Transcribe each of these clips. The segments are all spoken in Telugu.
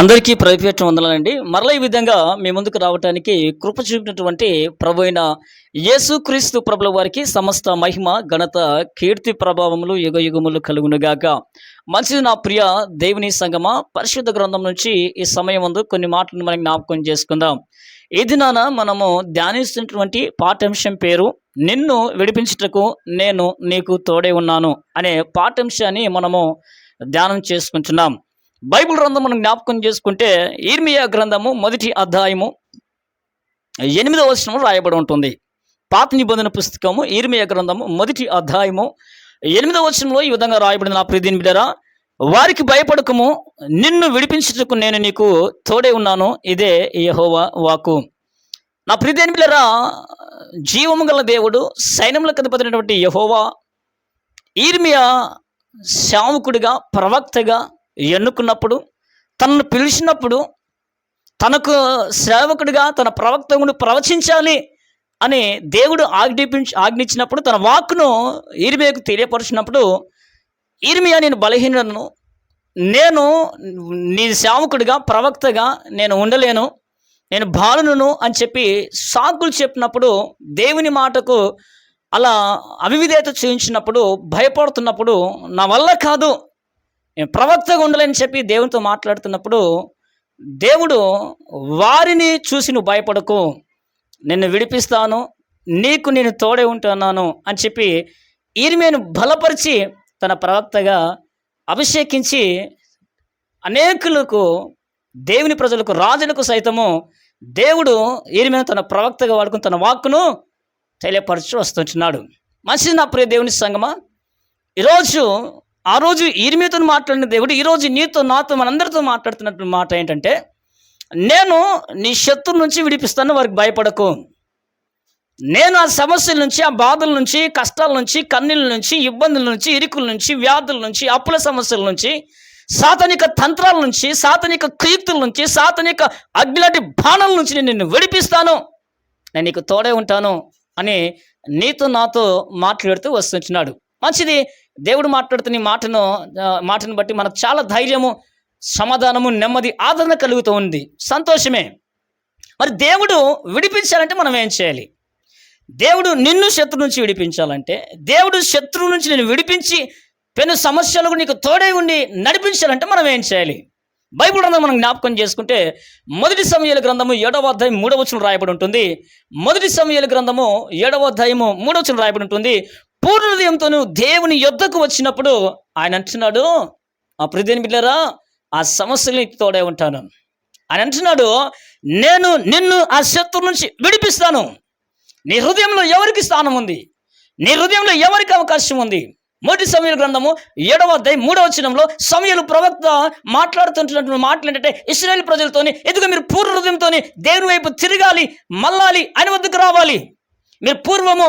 అందరికీ ప్రైవేట్ వందలండి మరలా ఈ విధంగా మీ ముందుకు రావడానికి కృప చూపినటువంటి ప్రభు అయిన యేసుక్రీస్తు ప్రభుల వారికి సమస్త మహిమ ఘనత కీర్తి ప్రభావములు యుగ యుగములు కలుగునుగాక. మంచిది నా ప్రియ దేవుని సంగమ పరిశుద్ధ గ్రంథం నుంచి ఈ సమయం ముందు కొన్ని మాటలను మనం జ్ఞాపకం చేసుకుందాం. ఈ దినాన మనము ధ్యానిస్తున్నటువంటి పాఠ్యాంశం పేరు నిన్ను విడిపించుటకు నేను నీకు తోడే ఉన్నాను అనే పాఠ్యాంశాన్ని మనము ధ్యానం చేసుకుంటున్నాం. బైబిల్ గ్రంథం మనం జ్ఞాపకం చేసుకుంటే ఈర్మియా గ్రంథము మొదటి అధ్యాయము ఎనిమిదవ వచనం రాయబడి ఉంటుంది. పాత నిబంధన పుస్తకము ఈర్మియా గ్రంథము మొదటి అధ్యాయము ఎనిమిదవ వచనంలో ఈ విధంగా రాయబడిన నా ప్రీతిని బిడ్డరా వారికి భయపడకము నిన్ను విడిపించుటకు నేను నీకు తోడే ఉన్నాను ఇదే యహోవా వాకు నా ప్రీతిని బిడ్డరా జీవము గల దేవుడు సైన్యముల కింద పదినటువంటి యహోవా ఈర్మియా శాముకుడిగా ప్రవక్తగా ఎన్నుకున్నప్పుడు తనను పిలిచినప్పుడు తనకు సేవకుడిగా తన ప్రవక్తను ప్రవచించాలి అని దేవుడు ఆజ్ఞాపించి ఆజ్ఞించినప్పుడు తన వాక్కును ఇరిమేకు తెలియపరిచినప్పుడు ఈర్మియా నేను బలహీనను నేను నీ సేవకుడిగా ప్రవక్తగా నేను ఉండలేను నేను బాలును అని చెప్పి సాకులు చెప్పినప్పుడు దేవుని మాటకు అలా అవివిధేత చూపించినప్పుడు భయపడుతున్నప్పుడు నా వల్ల కాదు నేను ప్రవక్తగా ఉండాలని చెప్పి దేవునితో మాట్లాడుతున్నప్పుడు దేవుడు వారిని చూసి నువ్వు భయపడకు నిన్ను విడిపిస్తాను నీకు నేను తోడే ఉంటున్నాను అని చెప్పి ఈర్మేను బలపరిచి తన ప్రవక్తగా అభిషేకించి అనేకులకు దేవుని ప్రజలకు రాజులకు సైతము దేవుడు ఈర్మేను తన ప్రవక్తగా వాడుకుని తన వాక్కును తెలియపరచు వస్తుంటున్నాడు మంచిది నా ప్రియ దేవుని సంగమా? ఈరోజు ఆ రోజు ఈర్మీతో మాట్లాడిన దేవుడు ఈరోజు నీతో నాతో మనందరితో మాట్లాడుతున్నటువంటి మాట ఏంటంటే నేను నీ శత్రు నుంచి విడిపిస్తాను వారికి భయపడకు. నేను ఆ సమస్యల నుంచి ఆ బాధల నుంచి కష్టాల నుంచి కన్నీళ్ళ నుంచి ఇబ్బందుల నుంచి ఇరుకుల నుంచి వ్యాధుల నుంచి అప్పుల సమస్యల నుంచి సాతనిక తంత్రాల నుంచి సాతనిక క్రీక్తుల నుంచి సాతనిక అగ్నిలాంటి బాణాల నుంచి నేను నిన్ను విడిపిస్తాను. నేను నీకు తోడే ఉంటాను అని నీతో నాతో మాట్లాడుతూ వస్తున్నాడు మంచిది. దేవుడు మాట్లాడుతున్న మాటను మాటను బట్టి మనకు చాలా ధైర్యము సమాధానము నెమ్మది ఆదరణ కలుగుతూ ఉంది. సంతోషమే. మరి దేవుడు విడిపించాలంటే మనం ఏం చేయాలి? దేవుడు నిన్ను శత్రు నుంచి విడిపించాలంటే దేవుడు శత్రువు నుంచి నేను విడిపించి పెను సమస్యలకు నీకు తోడై ఉండి నడిపించాలంటే మనం ఏం చేయాలి? బైబిల్ గ్రంథం మనం జ్ఞాపకం చేసుకుంటే మొదటి సమయాల గ్రంథము ఏడవ అధ్యాయం మూడవ వచనం రాయబడి ఉంటుంది. మొదటి సమయాల గ్రంథము ఏడవ అధ్యాయము మూడవ వచనం రాయబడి ఉంటుంది. పూర్ణ హృదయంతోను దేవుని యొద్దకు వచ్చినప్పుడు ఆయన అంటున్నాడు ఆ ప్రతిని బిడ్డరా ఆ సమస్యలు నీకు తోడే ఉంటాను. ఆయన అంటున్నాడు నేను నిన్ను ఆ శత్రు నుంచి విడిపిస్తాను. నీ హృదయంలో ఎవరికి స్థానం ఉంది? నీ హృదయంలో ఎవరికి అవకాశం ఉంది? మొదటి సమయాల గ్రంథము ఏడవ అధ్యాయం మూడవ చిన్నంలో సమయలు ప్రవక్త మాట్లాడుతుంటున్నటువంటి మాటలు ఏంటంటే ఇస్రాయల్ ప్రజలతోని ఎదుగు మీరు పూర్వ హృదయంతో దేవుని వైపు తిరగాలి మల్లాలి ఆయన వద్దకు రావాలి. మీరు పూర్వము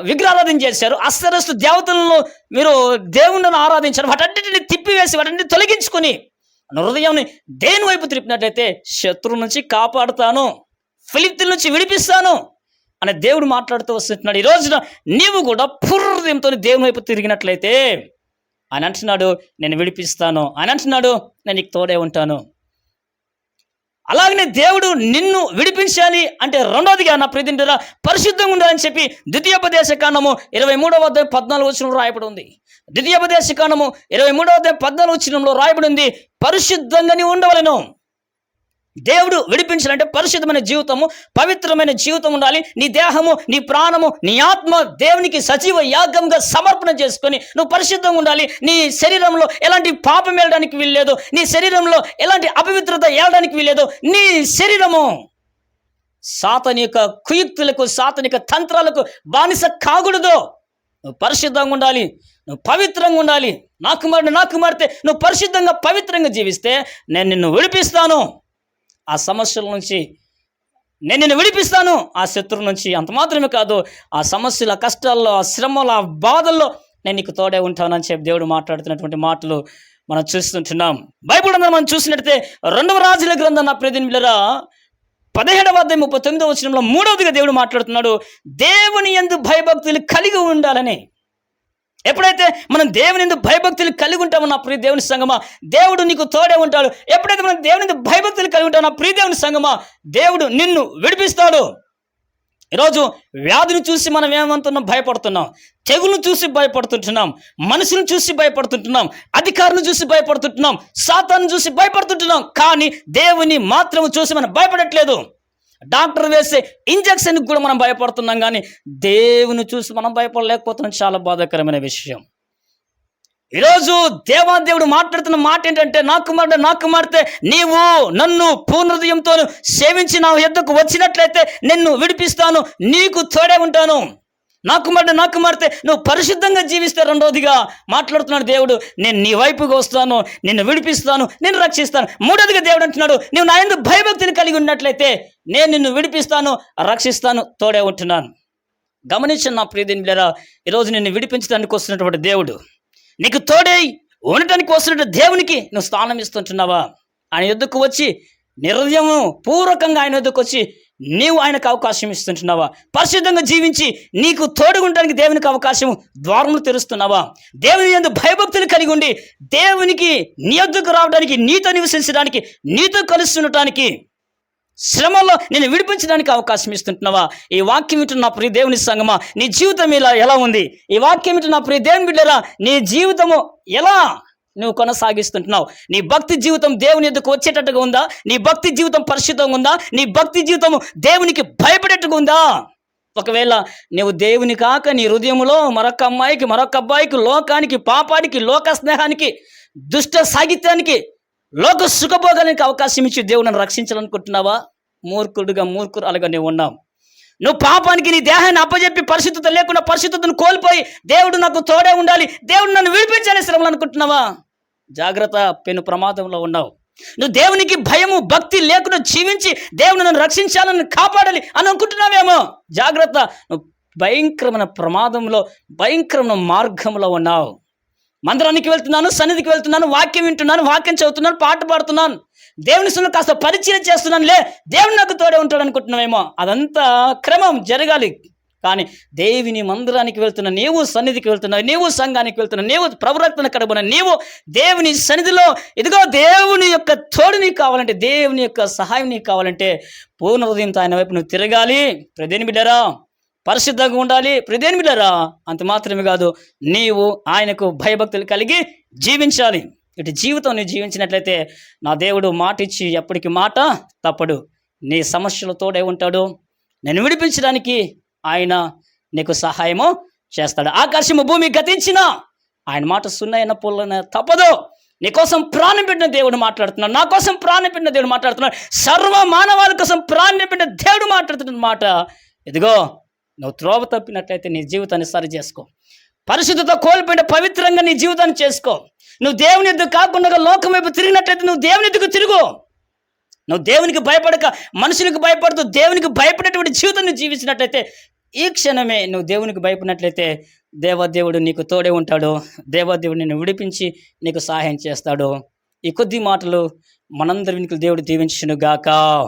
విగ్రహారాధన చేశారు. అస్తరస్తు దేవతలను మీరు దేవుణ్ణి ఆరాధించారు. వాటన్నిటిని తిప్పివేసి వాటన్నిటిని తొలగించుకొని హృదయంని దేని వైపు త్రిప్పినట్లయితే శత్రువు నుంచి కాపాడుతాను ఫిలిప్తుల నుంచి విడిపిస్తాను అని దేవుడు మాట్లాడుతూ వస్తున్నాడు ఈ రోజున నీవు కూడా పూర్వహృదయంతో దేవుని వైపు తిరిగినట్లయితే ఆయన అంటున్నాడు నేను విడిపిస్తాను. ఆయన అంటున్నాడు నేను నీకు తోడే ఉంటాను. అలాగనే దేవుడు నిన్ను విడిపించాలి అంటే రెండోదిగా నా ప్రీతింటరా పరిశుద్ధంగా ఉండాలని చెప్పి ద్వితీయోపదేశ కాండము ఇరవై మూడవ పద్నాలుగు వచ్చిన రాయబడి ఉంది ద్వితీయోపదేశ కాండము ఇరవై మూడవ పద్నాలుగు వచ్చినంలో రాయబడి ఉంది పరిశుద్ధంగానే ఉండవలను. దేవుడు విడిపించాలంటే పరిశుద్ధమైన జీవితము పవిత్రమైన జీవితం ఉండాలి. నీ దేహము నీ ప్రాణము నీ ఆత్మ దేవునికి సజీవ యాగంగా సమర్పణ చేసుకొని నువ్వు పరిశుద్ధంగా ఉండాలి. నీ శరీరంలో ఎలాంటి పాపం వెళ్ళడానికి వీల్లేదు. నీ శరీరంలో ఎలాంటి అపవిత్రత వెళ్ళడానికి వీల్లేదు. నీ శరీరము సాతనిక కుయుక్తులకు సాతనిక తంత్రాలకు బానిస కాకూడదు. నువ్వు పరిశుద్ధంగా ఉండాలి. నువ్వు పవిత్రంగా ఉండాలి. నా కుమారుడు నా కుమార్తె నువ్వు పరిశుద్ధంగా పవిత్రంగా జీవిస్తే నేను నిన్ను విడిపిస్తాను. ఆ సమస్యల నుంచి నేను నిన్ను విడిపిస్తాను. ఆ శత్రువు నుంచి అంత మాత్రమే కాదు ఆ సమస్యల కష్టాల్లో ఆ శ్రమల ఆ బాధల్లో నేను నీకు తోడే ఉంటానని చెప్పి దేవుడు మాట్లాడుతున్నటువంటి మాటలు మనం చూస్తుంటున్నాం. బైబుల్ అందరం మనం చూసినట్టయితే రెండవ రాజుల గ్రంథం నా ప్రతినిధులరా పదిహేడవ అధ్యాయం ముప్పై తొమ్మిదవ వచనంలో మూడవదిగా దేవుడు మాట్లాడుతున్నాడు దేవుని ఎందు భయభక్తులు కలిగి ఉండాలని. ఎప్పుడైతే మనం దేవుని భయభక్తులు కలిగి ఉంటామో నా ప్రియ దేవుని సంగమా దేవుడు నీకు తోడే ఉంటాడు. ఎప్పుడైతే మనం దేవుని భయభక్తులు కలిగి ఉంటామో నా ప్రియ దేవుని సంగమా దేవుడు నిన్ను విడిపిస్తాడు. ఈరోజు వ్యాధిని చూసి మనం ఏమంటున్నాం? భయపడుతున్నాం. తెగులు చూసి భయపడుతుంటున్నాం. మనుషులను చూసి భయపడుతుంటున్నాం. అధికారులను చూసి భయపడుతుంటున్నాం. సాతాను చూసి భయపడుతుంటున్నాం. కానీ దేవుని మాత్రం చూసి మనం భయపడట్లేదు. డాక్టర్ వేసే ఇంజక్షన్కి కూడా మనం భయపడుతున్నాం కానీ దేవుని చూసి మనం భయపడలేకపోతున్నాం. చాలా బాధాకరమైన విషయం. ఈరోజు దేవాదేవుడు మాట్లాడుతున్న మాట ఏంటంటే నాకు కుమారుడు నాకు కుమార్తె నీవు నన్ను పూర్ణహృదయంతో సేవించి నా ఎద్దకు వచ్చినట్లయితే నిన్ను విడిపిస్తాను నీకు తోడే ఉంటాను. నా కుమారుడు నా కుమార్తె నువ్వు పరిశుద్ధంగా జీవిస్తే రెండోదిగా మాట్లాడుతున్నాడు దేవుడు. నేను నీ వైపుగా వస్తాను నిన్ను విడిపిస్తాను నేను రక్షిస్తాను. మూడోదిగా దేవుడు అంటున్నాడు నువ్వు నా ఎందుకు భయభక్తిని కలిగి ఉన్నట్లయితే నేను నిన్ను విడిపిస్తాను రక్షిస్తాను తోడే ఉంటున్నాను. గమనించిన నా ప్రియదిని లేరా ఈరోజు నిన్ను విడిపించడానికి వస్తున్నటువంటి దేవుడు. నీకు తోడై ఉండటానికి వస్తున్నటువంటి దేవునికి నువ్వు స్థానం ఇస్తుంటున్నావా? ఆయన ఎద్దుకు వచ్చి నిర్దయము పూర్వకంగా ఆయన ఎద్దుకు వచ్చి నీవు ఆయనకు అవకాశం ఇస్తుంటున్నావా? పరిశుద్ధంగా జీవించి నీకు తోడుగుంటానికి దేవునికి అవకాశం ద్వారములు తెరుస్తున్నావా? దేవుని ఎందు భయభక్తులు కలిగి ఉండి దేవునికి నీ ఎద్దుకు రావడానికి నీతో నివసించడానికి నీతో కలుస్తుండటానికి శ్రమలో నేను విడిపించడానికి అవకాశం ఇస్తుంటున్నావా? ఈ వాక్యం ఇటు నా ప్రియ దేవుని సంగమా నీ జీవితం ఇలా ఎలా ఉంది? ఈ వాక్యం ఇటు నా ప్రియ దేవుని బిడ్డరా నీ జీవితము ఎలా నువ్వు కొనసాగిస్తుంటున్నావు. నీ భక్తి జీవితం దేవుని ఎదుకు వచ్చేటట్టుగా ఉందా? నీ భక్తి జీవితం పరిశుద్ధంగా ఉందా? నీ భక్తి జీవితం దేవునికి భయపడేట్టుగా ఉందా? ఒకవేళ నువ్వు దేవుని కాక నీ హృదయంలో మరొక అమ్మాయికి మరొక అబ్బాయికి లోకానికి పాపానికి లోక స్నేహానికి దుష్ట సాగిత్యానికి లోక సుఖభోగానికి అవకాశం ఇచ్చి దేవుడిని రక్షించాలనుకుంటున్నావా? మూర్ఖుడుగా మూర్ఖురాలుగా నువ్వు ఉన్నావు. నువ్వు పాపానికి నీ దేహాన్ని అప్పజెప్పి పరిశుద్ధత లేకుండా పరిశుద్ధతను కోల్పోయి దేవుడు నాకు తోడే ఉండాలి. దేవుడు నన్ను విడిపించాలి శ్రమలు అనుకుంటున్నావా? జాగ్రత్త పెను ప్రమాదంలో ఉన్నావు. నువ్వు దేవునికి భయము భక్తి లేకుండా జీవించి దేవుని నన్ను రక్షించాలని కాపాడాలి అని అనుకుంటున్నావేమో? జాగ్రత్త. నువ్వు భయంకరమైన ప్రమాదంలో భయంకరమైన మార్గంలో ఉన్నావు. మందిరానికి వెళ్తున్నాను సన్నిధికి వెళ్తున్నాను వాక్యం వింటున్నాను వాక్యం చదువుతున్నాను పాట పాడుతున్నాను. దేవుని సున్న కాస్త పరిచయం చేస్తున్నాను లే దేవుని నాకు తోడే ఉంటాడు అనుకుంటున్నామేమో అదంతా క్రమం జరగాలి. కానీ దేవిని మందిరానికి వెళ్తున్న నీవు సన్నిధికి వెళ్తున్నావు నీవు సంఘానికి వెళ్తున్నావు నీవు ప్రవర్తన కడబడిన నీవు దేవుని సన్నిధిలో. ఇదిగో దేవుని యొక్క తోడు నీకు కావాలంటే దేవుని యొక్క సహాయం నీకు కావాలంటే పూర్ణ హృదయంతో ఆయన వైపు నువ్వు తిరగాలి. ప్రదేని బిడ్డరా పరిశుద్ధంగా ఉండాలి. ప్రదేని బిడ్డరా అంత మాత్రమే కాదు నీవు ఆయనకు భయభక్తులు కలిగి జీవించాలి. ఇటు జీవితం నువ్వు జీవించినట్లయితే నా దేవుడు మాట ఇచ్చి ఎప్పటికీ మాట తప్పడు. నీ సమస్యలు తోడే ఉంటాడు. నేను విడిపించడానికి ఆయన నీకు సహాయము చేస్తాడు. ఆకాశము భూమి గతించిన ఆయన మాట సున్నైన పుల్లన తప్పదు. నీకోసం ప్రాణం పెట్టిన దేవుడు మాట్లాడుతున్నాడు. నా కోసం ప్రాణం పెట్టిన దేవుడు మాట్లాడుతున్నాడు. సర్వ మానవాళి కోసం ప్రాణం పెట్టిన దేవుడు మాట్లాడుతున్న మాట. ఇదిగో నువ్వు త్రోవ తప్పినట్లయితే నీ జీవితాన్ని సరి చేసుకో. పరిశుద్ధత కోల్పోయిన పవిత్రంగా నీ జీవితాన్ని చేసుకో. నువ్వు దేవుని ఎద్దు కాకుండా లోకం వైపు తిరిగినట్లయితే నువ్వు దేవుని ఎద్దుకు తిరుగు. నువ్వు దేవునికి భయపడక మనుషులకు భయపడుతూ దేవునికి భయపడేటువంటి జీవితం నువ్వు జీవించినట్లయితే ఈ క్షణమే నువ్వు దేవునికి భయపడినట్లయితే దేవదేవుడు నీకు తోడే ఉంటాడు. దేవదేవుడు నిన్ను విడిపించి నీకు సహాయం చేస్తాడు. ఈ కొద్ది మాటలు మనందరి వెనుకలు దేవుడు దీవించునుగాక.